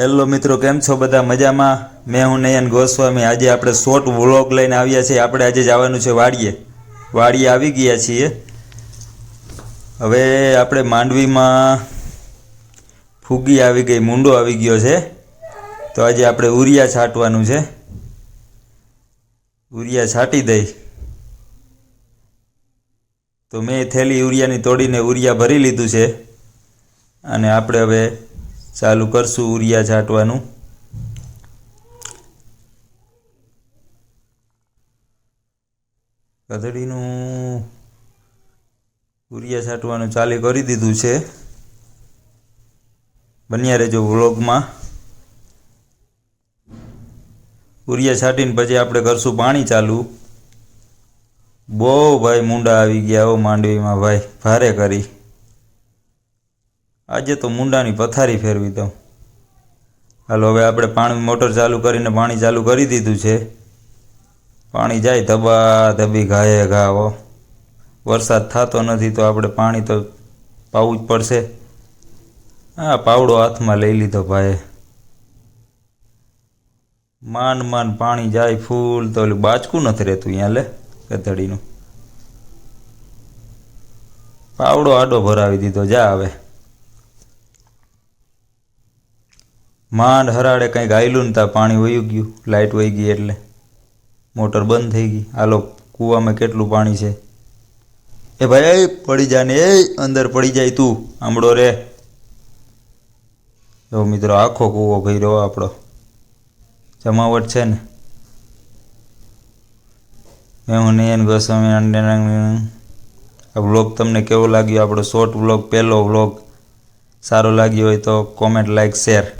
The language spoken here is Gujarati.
હેલો મિત્રો, કેમ છો બધા? મજામાં? મેં હું નયન ગોસ્વામી. આજે આપણે શોર્ટ વ્લોગ લઈને આવ્યા છીએ. આપણે આજે જવાનું છે વાડીએ. વાડીએ આવી ગયા છીએ. હવે આપણે માંડવીમાં ફૂગી આવી ગઈ, મૂંડો આવી ગયો છે. તો આજે આપણે ઉરિયા છાંટવાનું છે. ઉરિયા છાંટી દઈ. તો મેં થેલી ઉરિયાની તોડીને ઉરિયા ભરી લીધું છે. અને આપણે હવે ચાલુ કરશું ઉરિયા છાંટવાનું. ગધડીનું ઉરિયા છાંટવાનું ચાલુ કરી દીધું છે. બન્યા રહેજો વ્લોગમાં. ઉરિયા છાંટીને પછી આપણે કરશું પાણી ચાલુ. બહુ ભાઈ મુંડા આવી ગયા હો માંડવીમાં ભાઈ, ભારે કરી. આજે તો મુંડાની પથારી ફેરવી દઉં. હાલો, હવે આપણે પાણી, મોટર ચાલુ કરીને પાણી ચાલુ કરી દીધું છે. પાણી જાય ધબા ધબી ઘાયે ઘા હો. વરસાદ થતો નથી તો આપણે પાણી તો પાવું જ પડશે. હા પાવડો હાથમાં લઈ લીધો ભાઈ માન માન પાણી જાય ફૂલ તો ઓલું બાચકું નથી રહેતું અહીંયા, લે, ગધડીનું. પાવડો આડો ભરાવી દીધો, જા હવે. માંડ હરાડે કંઈક ગાયલું ને ત્યાં પાણી વહી ગયું લાઇટ વહી ગઈ એટલે. મોટર બંધ થઈ ગઈ. હાલો, કૂવામાં કેટલું પાણી છે? એ ભાઈ પડી જા ને, એ અંદર પડી જાય તું, આંબળો રે. જો મિત્રો, આખો કૂવો ભર્યો આપણો. જમાવટ છે ને. મેં હું નયન ગોસ્વામી આ વ્લોગ તમને કેવો લાગ્યો? આપણો શોર્ટ વ્લોગ, પહેલો વ્લોગ. સારો લાગ્યો હોય તો કોમેન્ટ લાઈક શેર